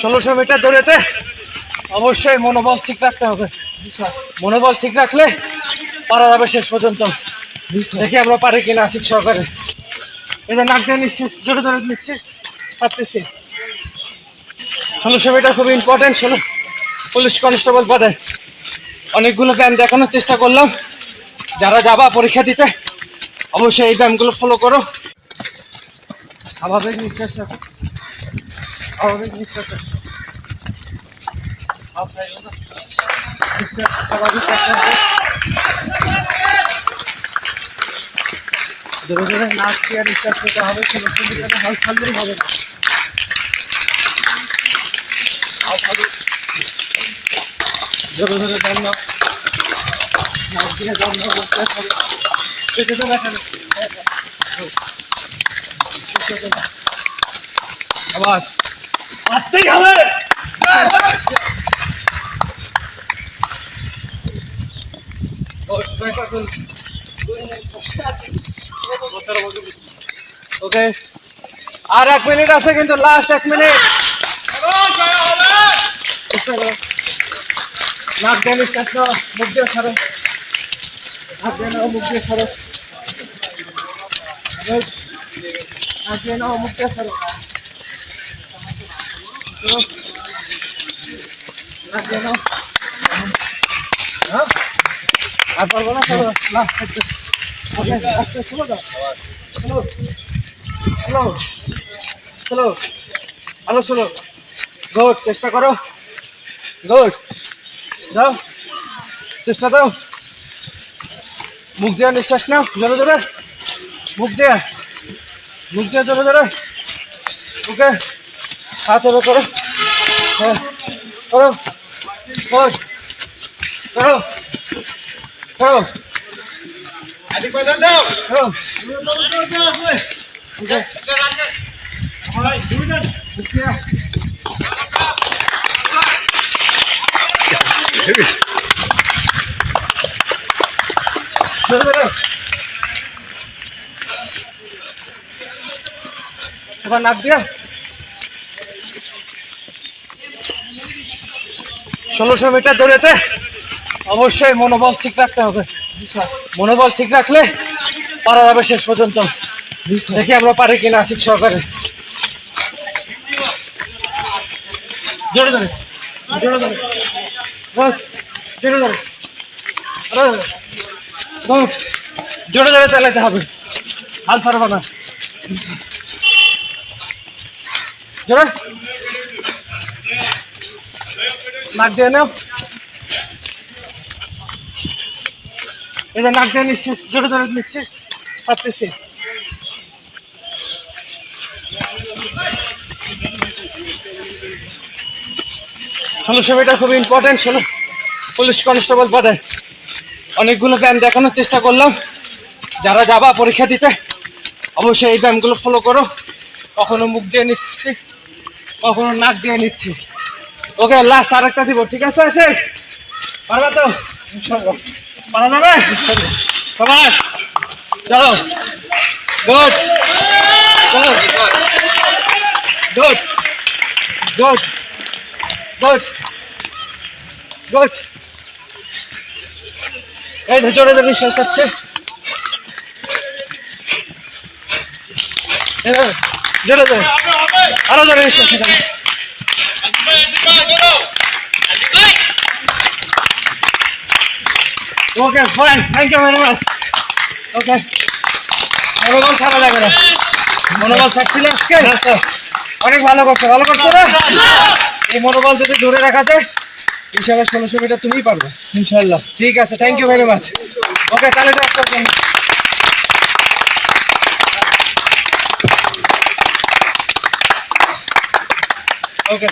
ষোলোশো মিটার দৌড়েতে অবশ্যই মনোবল ঠিক রাখতে হবে। মনোবল ঠিক রাখলে পারা যাবে শেষ পর্যন্ত। দেখি আমরা পারি কিনা আশিক সহকারে। এটা নাক দিয়ে নিচ্ছিস জোরে জোরে নিচ্ছিস পারতেছি ষোলোশো মিটার খুব ইম্পর্টেন্ট ষোলো পুলিশ কনস্টেবল পদে। অনেকগুলো ব্যায়াম দেখানোর চেষ্টা করলাম। যারা যাবা পরীক্ষা দিতে, অবশ্যই এই ব্যায়ামগুলো ফলো করো। স্বাভাবিক নিঃশ্বাস রাখো। ধীরে ধীরে নাক দিয়ে নিঃশ্বাস নিতে হবে মিটারে হাল ছাড়লেই হবে না ধীরে ধীরে দম নাও দিয়ে দম নাও হবে পেটে তো ব্যথা আবার আসতেই হবে ওকে আর এক মিনিট আছে কিন্তু লাস্ট এক মিনিট নাক নাও মুখ দিয়ে ছাড়ো নাক দিয়ে মুখ দিয়ে নাক মুখ দিয়ে চলো। নাক দিয়ে নাও হ্যাঁ আর পারব না চলো দাও স্লো স্লো স্লো আরও স্লো গুড চেষ্টা করো গুড দাও চেষ্টা দাও মুখ দিয়ে নিঃশ্বাস নাও জোরে জোরে মুখ দিয়ে মুখ দিয়ে জোরে জোরে ওকে হাত এবার করো করো করো করো। করো। এবার নাক দিয়া। ষোলোশো মিটার দৌড়েতে অবশ্যই মনোবল ঠিক রাখতে হবে। মনোবল ঠিক রাখলে পারা যাবে শেষ পর্যন্ত। দেখি আমরা পারি কিনা আশিক সহকারে। জোরে জোরে জোরে জোরে চালাতে হবে। হাল ছাড়বো না। জোরে নাক দিয়ে নাও। এটা নাক দিয়ে নিচ্ছিস, জোরে জোরে নিচ্ছিস, পারতেছি। খুব ইম্পর্টেন্ট ষোলো পুলিশ কনস্টেবল পদে অনেকগুলো ব্যায়াম দেখানোর চেষ্টা করলাম। যারা যাবা পরীক্ষা দিতে, অবশ্যই এই ব্যায়ামগুলো ফলো করো। কখনো মুখ দিয়ে নিচ্ছি, কখনো নাক দিয়ে নিচ্ছি। ওকে লাস্ট আরেকটা দিব, ঠিক আছে, শেষ? পারবে তো? পারা যাবে? সবাই, চলো। Good good good good good এই জোরে জোরে নিঃশ্বাস হচ্ছে। আরও নিঃশ্বাস নিতে হবে। Okay fine thank you very much okay মনোবল ছাড়া যাবে না। মনোবল ছাড়ছিল আজকে? অনেক ভালো করছ। ভালো করছ না? এই মনোবল যদি ধরে রাখা যায় ইনশাল্লাহ ষোলোশো মিটার তুমিই পারবে। ইনশাল্লাহ ঠিক আছে thank you very much okay তাহলে ওকে